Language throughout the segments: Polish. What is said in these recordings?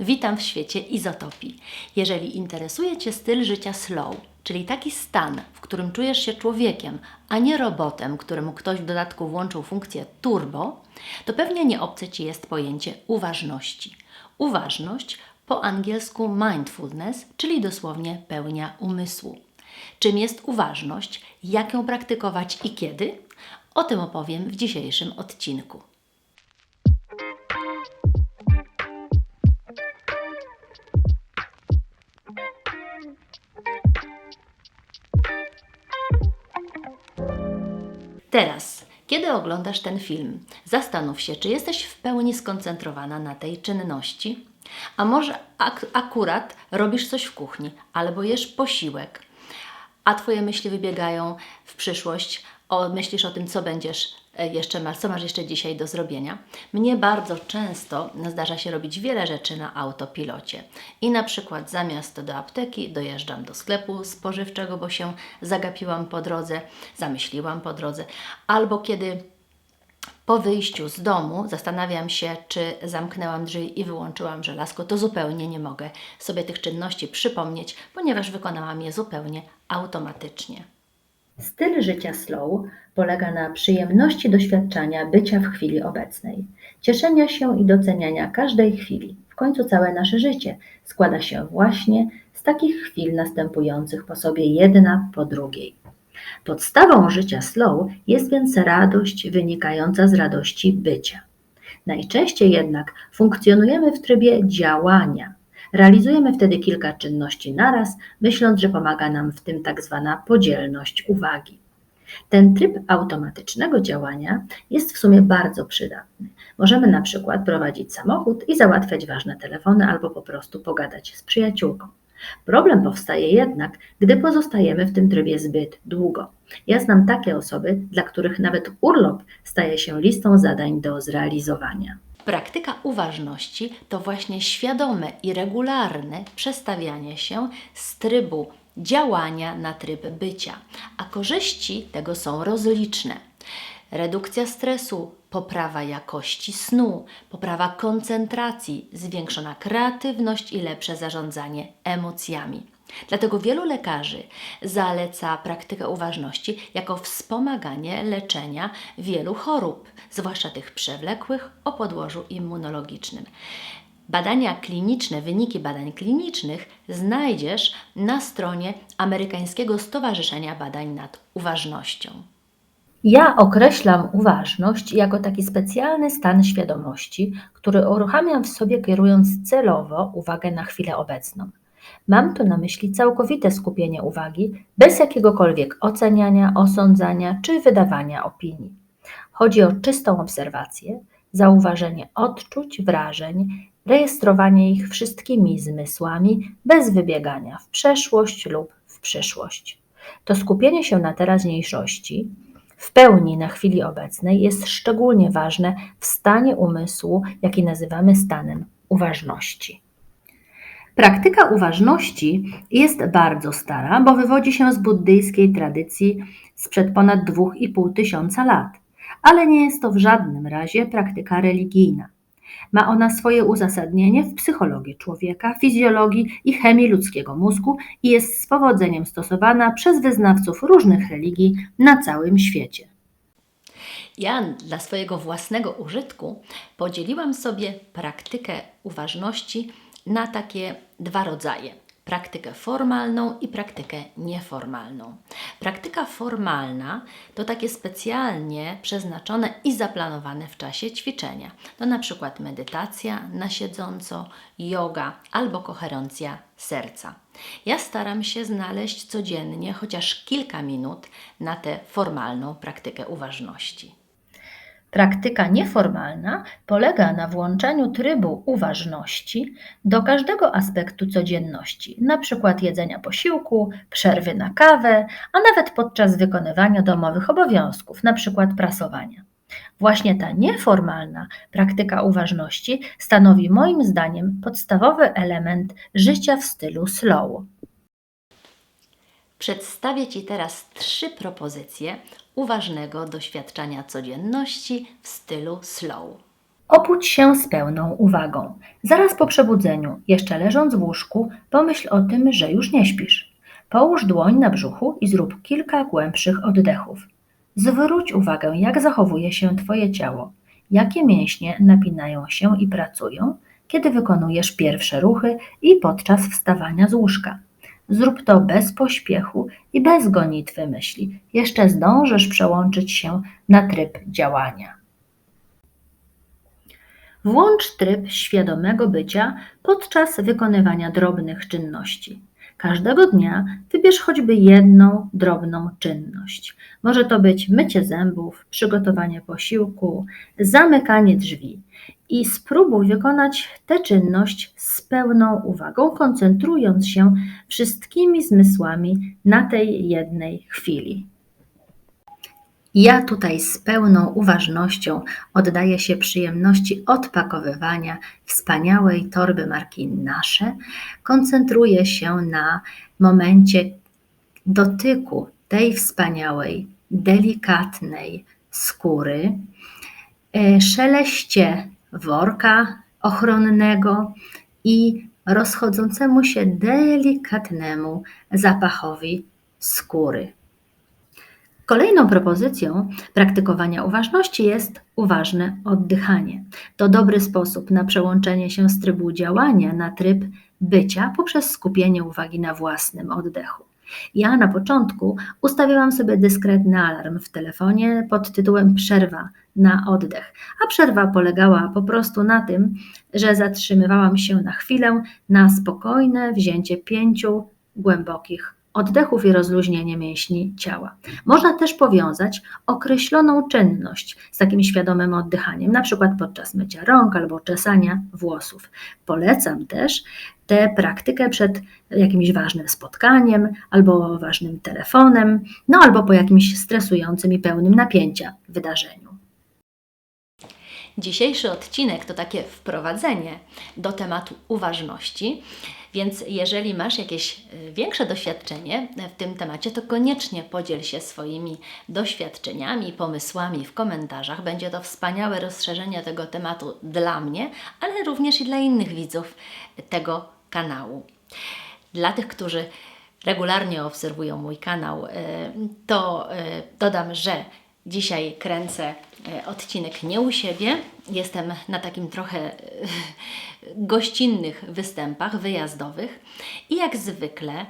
Witam w świecie izotopii. Jeżeli interesuje Cię styl życia slow, czyli taki stan, w którym czujesz się człowiekiem, a nie robotem, któremu ktoś w dodatku włączył funkcję turbo, to pewnie nie obce Ci jest pojęcie uważności. Uważność po angielsku mindfulness, czyli dosłownie pełnia umysłu. Czym jest uważność, jak ją praktykować i kiedy? O tym opowiem w dzisiejszym odcinku. Teraz, kiedy oglądasz ten film, zastanów się, czy jesteś w pełni skoncentrowana na tej czynności, a może ak- akurat robisz coś w kuchni albo jesz posiłek, a Twoje myśli wybiegają w przyszłość, o, myślisz o tym, co będziesz jeszcze masz, co masz jeszcze dzisiaj do zrobienia. Mnie bardzo często zdarza się robić wiele rzeczy na autopilocie. I na przykład zamiast do apteki dojeżdżam do sklepu spożywczego, bo się zagapiłam po drodze, zamyśliłam po drodze, albo kiedy po wyjściu z domu zastanawiam się, czy zamknęłam drzwi i wyłączyłam żelazko, to zupełnie nie mogę sobie tych czynności przypomnieć, ponieważ wykonałam je zupełnie automatycznie. Styl życia slow polega na przyjemności doświadczania bycia w chwili obecnej, cieszenia się i doceniania każdej chwili. W końcu całe nasze życie składa się właśnie z takich chwil następujących po sobie jedna po drugiej. Podstawą życia slow jest więc radość wynikająca z radości bycia. Najczęściej jednak funkcjonujemy w trybie działania. Realizujemy wtedy kilka czynności naraz, myśląc, że pomaga nam w tym tak zwana podzielność uwagi. Ten tryb automatycznego działania jest w sumie bardzo przydatny. Możemy na przykład prowadzić samochód i załatwiać ważne telefony albo po prostu pogadać z przyjaciółką. Problem powstaje jednak, gdy pozostajemy w tym trybie zbyt długo. Ja znam takie osoby, dla których nawet urlop staje się listą zadań do zrealizowania. Praktyka uważności to właśnie świadome i regularne przestawianie się z trybu działania na tryb bycia, a korzyści tego są rozliczne. Redukcja stresu, poprawa jakości snu, poprawa koncentracji, zwiększona kreatywność i lepsze zarządzanie emocjami. Dlatego wielu lekarzy zaleca praktykę uważności jako wspomaganie leczenia wielu chorób, zwłaszcza tych przewlekłych o podłożu immunologicznym. Badania kliniczne, wyniki badań klinicznych znajdziesz na stronie Amerykańskiego Stowarzyszenia Badań nad Uważnością. Ja określam uważność jako taki specjalny stan świadomości, który uruchamiam w sobie kierując celowo uwagę na chwilę obecną. Mam tu na myśli całkowite skupienie uwagi, bez jakiegokolwiek oceniania, osądzania czy wydawania opinii. Chodzi o czystą obserwację, zauważenie odczuć, wrażeń, rejestrowanie ich wszystkimi zmysłami, bez wybiegania w przeszłość lub w przyszłość. To skupienie się na teraźniejszości, w pełni na chwili obecnej, jest szczególnie ważne w stanie umysłu, jaki nazywamy stanem uważności. Praktyka uważności jest bardzo stara, bo wywodzi się z buddyjskiej tradycji sprzed ponad 2,5 tysiąca lat, ale nie jest to w żadnym razie praktyka religijna. Ma ona swoje uzasadnienie w psychologii człowieka, fizjologii i chemii ludzkiego mózgu i jest z powodzeniem stosowana przez wyznawców różnych religii na całym świecie. Ja dla swojego własnego użytku podzieliłam sobie praktykę uważności na takie dwa rodzaje: praktykę formalną i praktykę nieformalną. Praktyka formalna to takie specjalnie przeznaczone i zaplanowane w czasie ćwiczenia. To na przykład medytacja na siedząco, yoga albo koherencja serca. Ja staram się znaleźć codziennie chociaż kilka minut na tę formalną praktykę uważności. Praktyka nieformalna polega na włączeniu trybu uważności do każdego aspektu codzienności, np. jedzenia posiłku, przerwy na kawę, a nawet podczas wykonywania domowych obowiązków, np. prasowania. Właśnie ta nieformalna praktyka uważności stanowi moim zdaniem podstawowy element życia w stylu slow. Przedstawię Ci teraz trzy propozycje uważnego doświadczania codzienności w stylu slow. Obudź się z pełną uwagą. Zaraz po przebudzeniu, jeszcze leżąc w łóżku, pomyśl o tym, że już nie śpisz. Połóż dłoń na brzuchu i zrób kilka głębszych oddechów. Zwróć uwagę, jak zachowuje się Twoje ciało, jakie mięśnie napinają się i pracują, kiedy wykonujesz pierwsze ruchy i podczas wstawania z łóżka. Zrób to bez pośpiechu i bez gonitwy myśli. Jeszcze zdążysz przełączyć się na tryb działania. Włącz tryb świadomego bycia podczas wykonywania drobnych czynności. Każdego dnia wybierz choćby jedną drobną czynność. Może to być mycie zębów, przygotowanie posiłku, zamykanie drzwi. I spróbuj wykonać tę czynność z pełną uwagą, koncentrując się wszystkimi zmysłami na tej jednej chwili. Ja tutaj z pełną uważnością oddaję się przyjemności odpakowywania wspaniałej torby marki Nasze. Koncentruję się na momencie dotyku tej wspaniałej, delikatnej skóry, e, szeleście worka ochronnego i rozchodzącemu się delikatnemu zapachowi skóry. Kolejną propozycją praktykowania uważności jest uważne oddychanie. To dobry sposób na przełączenie się z trybu działania na tryb bycia poprzez skupienie uwagi na własnym oddechu. Ja na początku ustawiałam sobie dyskretny alarm w telefonie pod tytułem Przerwa na oddech, a przerwa polegała po prostu na tym, że zatrzymywałam się na chwilę na spokojne wzięcie pięciu głębokich oddechów i rozluźnienie mięśni ciała. Można też powiązać określoną czynność z takim świadomym oddychaniem, na przykład podczas mycia rąk albo czesania włosów. Polecam też tę praktykę przed jakimś ważnym spotkaniem albo ważnym telefonem, no albo po jakimś stresującym i pełnym napięcia wydarzeniu. Dzisiejszy odcinek to takie wprowadzenie do tematu uważności, więc jeżeli masz jakieś y, większe doświadczenie w tym temacie, to koniecznie podziel się swoimi doświadczeniami, pomysłami w komentarzach. Będzie to wspaniałe rozszerzenie tego tematu dla mnie, ale również i dla innych widzów tego kanału. Dla tych, którzy regularnie obserwują mój kanał, y, to dodam, że dzisiaj kręcę odcinek nie u siebie. Jestem na takim trochę y, gościnnych występach wyjazdowych i jak zwykle y,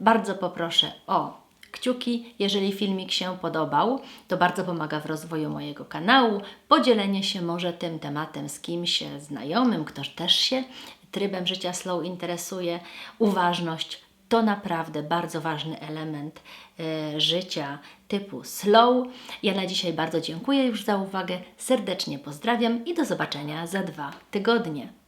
bardzo poproszę o kciuki, jeżeli filmik się podobał. To bardzo pomaga w rozwoju mojego kanału. Podzielenie się może tym tematem z kimś znajomym, kto też się trybem życia slow interesuje. Uważność to naprawdę bardzo ważny element e, życia typu slow. Ja na dzisiaj bardzo dziękuję już za uwagę, serdecznie pozdrawiam i do zobaczenia za dwa tygodnie.